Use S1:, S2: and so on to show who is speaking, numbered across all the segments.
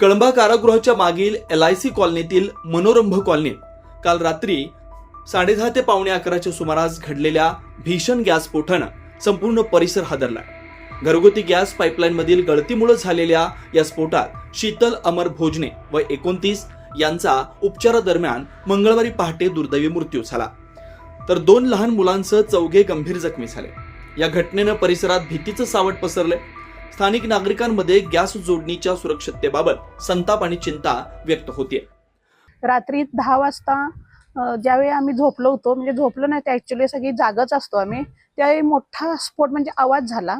S1: कळंबा कारागृहाच्या मागील L I C कॉलनीतील मनोरंभ कॉलनीत काल रात्री साडेदहा ते पावणे अकराच्या सुमारास घडलेल्या भीषण गॅस स्फोटानं संपूर्ण परिसर हादरला. घरगुती गॅस पाईपलाईनमधील गळतीमुळे झालेल्या या स्फोटात शीतल अमर भोजने व एकोणतीस यांचा उपचारादरम्यान मंगळवारी पहाटे दुर्दैवी मृत्यू झाला. तर दोन लहान मुलांसह चौघे गंभीर जखमी झाले. या घटनेनं परिसरात भीतीचं सावट पसरले. स्थानिक नागरिकांमध्ये गॅस जोडणीच्या सुरक्षिततेबाबत संताप आणि चिंता व्यक्त होते
S2: रात्री दहा वाजता ज्यावेळी आम्ही झोपलो होतो म्हणजे झोपलो नाही तर ऍक्च्युली सगळी जागच असतो आम्ही. त्यावेळी मोठा स्फोट म्हणजे आवाज झाला.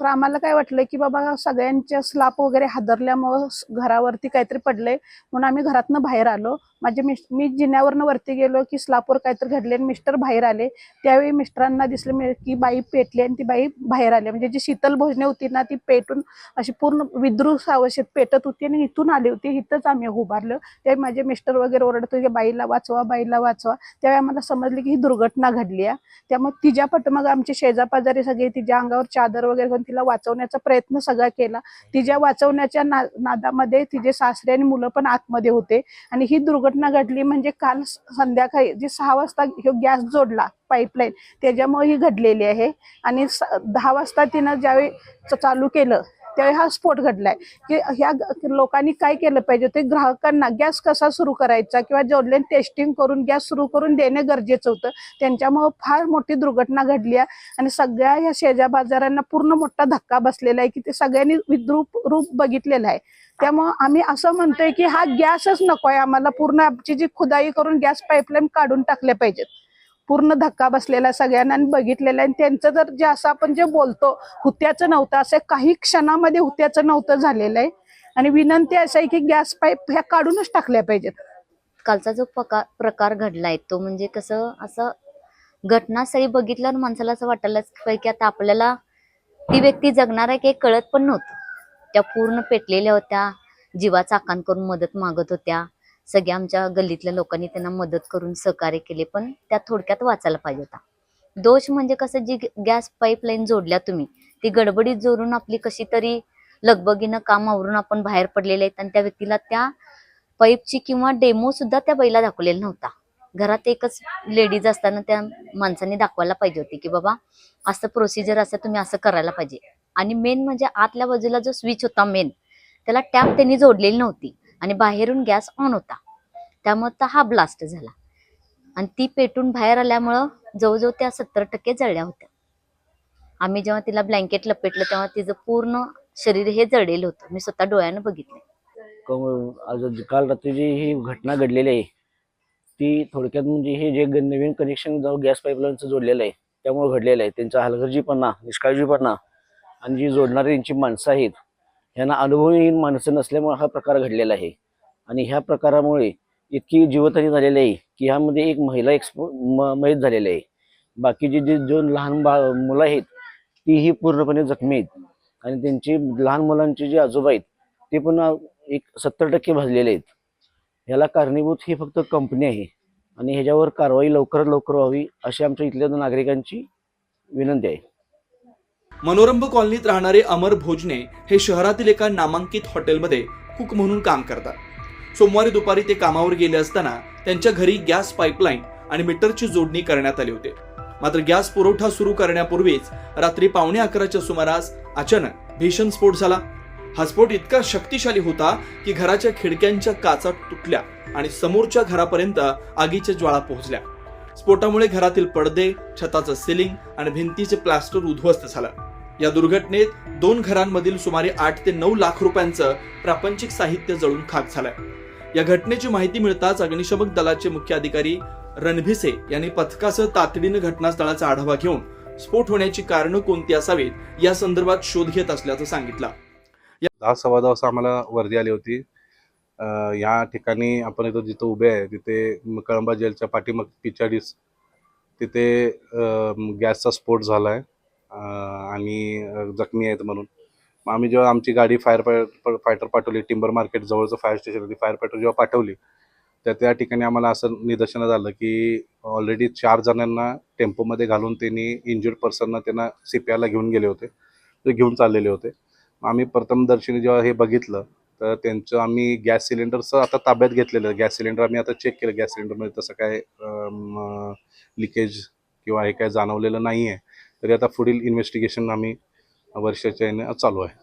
S2: तर आम्हाला काय वाटलं की बाबा सगळ्यांच्या स्लाप वगैरे हादरल्यामुळं घरावरती काहीतरी पडले म्हणून आम्ही घरातनं बाहेर आलो. माझे मिस मी जिन्यावरनं वरती गेलो की स्लापवर काहीतरी घडले आणि मिस्टर बाहेर आले. त्यावेळी मिस्टरांना दिसलं मी- की बाई पेटली आणि ती बाई बाहेर आली. म्हणजे जी शीतल भोजने होती ना ती पेटून अशी पूर्ण विद्रुस अवस्थेत पेटत होती आणि इथून आली होती. इथंच आम्ही उभारलो. त्यावेळी माझे मिस्टर वगैरे ओरडत होते बाईला वाचवा बाईला वाचवा. त्यावेळी आम्हाला समजले की ही दुर्घटना घडली आहे. त्यामुळे तिच्या पाठीमाग आमचे शेजापाजारी सगळे तिच्या अंगावर चादर वगैरे करून तिला वाचवण्याचा प्रयत्न सगळा केला. तिच्या वाचवण्याच्या ना नादामध्ये तिचे सासरे आणि मुलं पण आतमध्ये होते. आणि ही दुर्घटना घडली म्हणजे काल संध्याकाळी जी सहा वाजता गॅस जोडला पाईपलाईन त्याच्यामुळे ही घडलेली आहे. आणि दहा वाजता तिनं ज्यावेळी चालू केलं त्यावेळी हा स्फोट घडलाय. की ह्या लोकांनी काय केलं पाहिजे ते ग्राहकांना गॅस कसा सुरू करायचा किंवा जोडले टेस्टिंग करून गॅस सुरू करून देणे गरजेचं होतं त्यांच्यामुळं फार मोठी दुर्घटना घडली आहे. आणि सगळ्या ह्या शेजा बाजारांना पूर्ण मोठा धक्का बसलेला आहे की ते सगळ्यांनी विद्रूप रूप बघितलेलं आहे. त्यामुळं आम्ही असं म्हणतोय की हा गॅसच नको आहे आम्हाला. पूर्ण आमची जी खुदाई करून गॅस पाईपलाईन काढून टाकल्या पाहिजेत. पूर्ण धक्का बसलेला सगळ्यांना आणि आहे. आणि त्यांचं जर जे असं आपण जे बोलतो हुत्याचं नव्हतं असं काही क्षणामध्ये हुत्याचं नव्हतं झालेलं आहे. आणि विनंती असं आहे की गॅस पाईप ह्या काढूनच टाकल्या पाहिजेत.
S3: कालचा जो पका प्रकार घडलाय तो म्हणजे कसं असं घटनास्थळी बघितल्यावर माणसाला असं वाटायला की आता आपल्याला ती व्यक्ती जगणार आहे की कळत पण नव्हतं. त्या पूर्ण पेटलेल्या होत्या जीवाचा आकांत करून मदत मागत होत्या. सगळ्या आमच्या गल्लीतल्या लोकांनी त्यांना मदत करून सहकार्य केले पण त्या थोडक्यात वाचायला पाहिजे होता. दोष म्हणजे कसं जी गॅस पाईपलाईन जोडल्या तुम्ही ती गडबडीत जोडून आपली कशी तरी लगबगीनं काम आवरून आपण बाहेर पडलेले आहेत आणि त्या व्यक्तीला त्या पाईपची किंवा डेमो सुद्धा त्या बैला दाखवलेला नव्हता. घरात एकच लेडीज असताना त्या माणसाने दाखवायला पाहिजे होती की बाबा असं प्रोसिजर असं तुम्ही असं करायला पाहिजे. आणि मेन म्हणजे आतल्या बाजूला जो स्विच होता मेन त्याला टॅप त्यांनी जोडलेली नव्हती. आणि बाहेरून गॅस ऑन होता. त्यामुळं तर हा ब्लास्ट झाला. आणि ती पेटून बाहेर आल्यामुळं जवळजवळ त्या सत्तर टक्के जळल्या होत्या. आम्ही जेव्हा तिला ब्लँकेट लपेटलं तेव्हा तिचं पूर्ण शरीर हे जळलेलं होतं. मी स्वतः डोळ्यानं बघितलं.
S4: आज काल रात्री जी ही घटना घडलेली आहे ती थोडक्यात म्हणजे हे जे नवीन कनेक्शन जाऊन गॅस पाईपलाईनचं जोडलेलं आहे त्यामुळे घडलेलं आहे. त्यांचा हलगर्जीपणा निष्काळजीपणा आणि जी जोडणारी त्यांची माणसं आहेत यांना अनुभवहीन माणसं नसल्यामुळे हा प्रकार घडलेला आहे. आणि ह्या प्रकारामुळे इतकी जीवतहानी झालेली आहे की ह्यामध्ये एक महिला एक्सपो म- मयत झालेली आहे. बाकीचे जी दोन लहान बा मुलं आहेत तीही पूर्णपणे जखमी आहेत. आणि त्यांची लहान मुलांचे जे आजोबा आहेत ते पण एक सत्तर टक्के भाजलेले आहेत. ह्याला कारणीभूत ही फक्त कंपनी आहे. आणि ह्याच्यावर कारवाई लवकरात लवकर व्हावी अशी आमच्या इथल्या नागरिकांची विनंती आहे.
S1: मनोरंभ कॉलनीत राहणारे अमर भोजने हे शहरातील एका नामांकित हॉटेलमध्ये कुक म्हणून काम करतात. सोमवारी दुपारी ते कामावर गेले असताना त्यांच्या घरी गॅस पाईपलाईन आणि मीटरची जोडणी करण्यात आली होती. मात्र गॅस पुरवठा सुरू करण्यापूर्वीच रात्री पावणे अकराच्या सुमारास अचानक भीषण स्फोट झाला. हा स्फोट इतका शक्तिशाली होता की घराच्या खिडक्यांच्या काचा तुटल्या आणि समोरच्या घरापर्यंत आगीच्या ज्वाळा पोहोचल्या. स्फोटामुळे घरातील पडदे छताचं सिलिंग आणि भिंतीचे प्लास्टर उद्ध्वस्त झालं. या दुर्घटनेत दोन घरांमधील सुमारे आठ ते नऊ लाख रुपयांचं प्रापंचिक साहित्य जळून खाक झालंय. या घटनेची माहिती मिळताच अग्निशमक दलाचे मुख्य अधिकारी रणभिसे यांनी पथकासह तातडीनं घटनास्थळाचा आढावा घेऊन स्फोट होण्याची कारणं कोणती असावीत या संदर्भात शोध घेत असल्याचं सांगितलं.
S5: दहा सव्वा दहा आम्हाला वर्दी आली होती. या ठिकाणी आपण इथं जिथं उभे आहे तिथे कळंबा जेलच्या पाठीमाग पिचाडीस तिथे गॅसचा स्फोट झाला आहे आणि जखमी आहेत म्हणून. मग आम्ही जेव्हा आमची गाडी फायर फायटर पाठवली टिंबर मार्केट जवळचं फायर स्टेशन होती फायर फायटर जेव्हा पाठवली तर त्या ठिकाणी आम्हाला असं निदर्शनं झालं की ऑलरेडी चार जणांना टेम्पोमध्ये घालून त्यांनी इंजुर्ड पर्सनना त्यांना सी पी आयला घेऊन गेले होते. ते घेऊन चाललेले होते. आम्ही प्रथमदर्शनी जेव्हा हे बघितलं तर त्यांचं आम्ही गॅस सिलेंडरचं आता ताब्यात घेतलेलं. गॅस सिलेंडर आम्ही आता चेक केलं. गॅस सिलेंडरमध्ये तसं काय लिकेज किंवा हे काय जाणवलेलं नाही आहे तरी आता पुढील इन्व्हेस्टिगेशन आम्ही वर्षाच्या याने चालू आहे.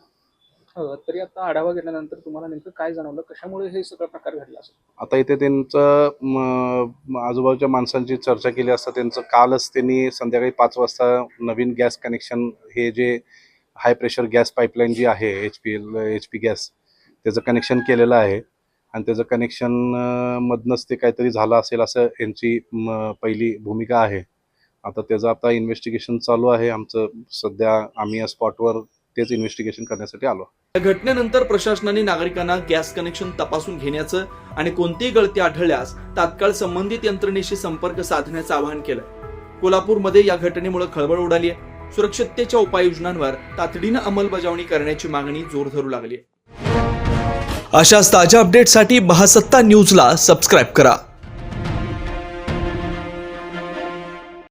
S6: तरी आता आढावा घेतल्यानंतर तुम्हाला नेमकं काय जाणवलं? कशामुळे हे सगळं प्रकार घडला
S5: आता इथे त्यांचं आजूबाजूच्या माणसांची चर्चा केली असता त्यांचं कालच त्यांनी संध्याकाळी पाच वाजता नवीन गॅस कनेक्शन हे जे हाय प्रेशर गॅस पाईपलाईन जी आहे H P L H P gas त्याचं कनेक्शन केलेलं आहे. आणि त्याचं कनेक्शन मधनंच ते काहीतरी झालं असेल असं यांची पहिली भूमिका आहे. आता त्याचं आता इन्व्हेस्टिगेशन चालू आहे. आमचं सध्या आम्ही या स्पॉटवर तेच इन्व्हेस्टिगेशन करण्यासाठी आलो
S1: या घटनेनंतर प्रशासनाने नागरिकांना गॅस कनेक्शन तपासून घेण्याचं आणि कोणतीही गळती आढळल्यास तात्काळ संबंधित यंत्रणेशी संपर्क साधण्याचं आवाहन केलं कोल्हापूरमध्ये या घटनेमुळे खळबळ उडाली आहे. सुरक्षिततेच्या उपाययोजनांवर तातडीनं अंमलबजावणी करण्याची मागणी जोर धरू लागली अशाच ताज्या अपडेटसाठी महासत्ता न्यूजला सबस्क्राईब करा.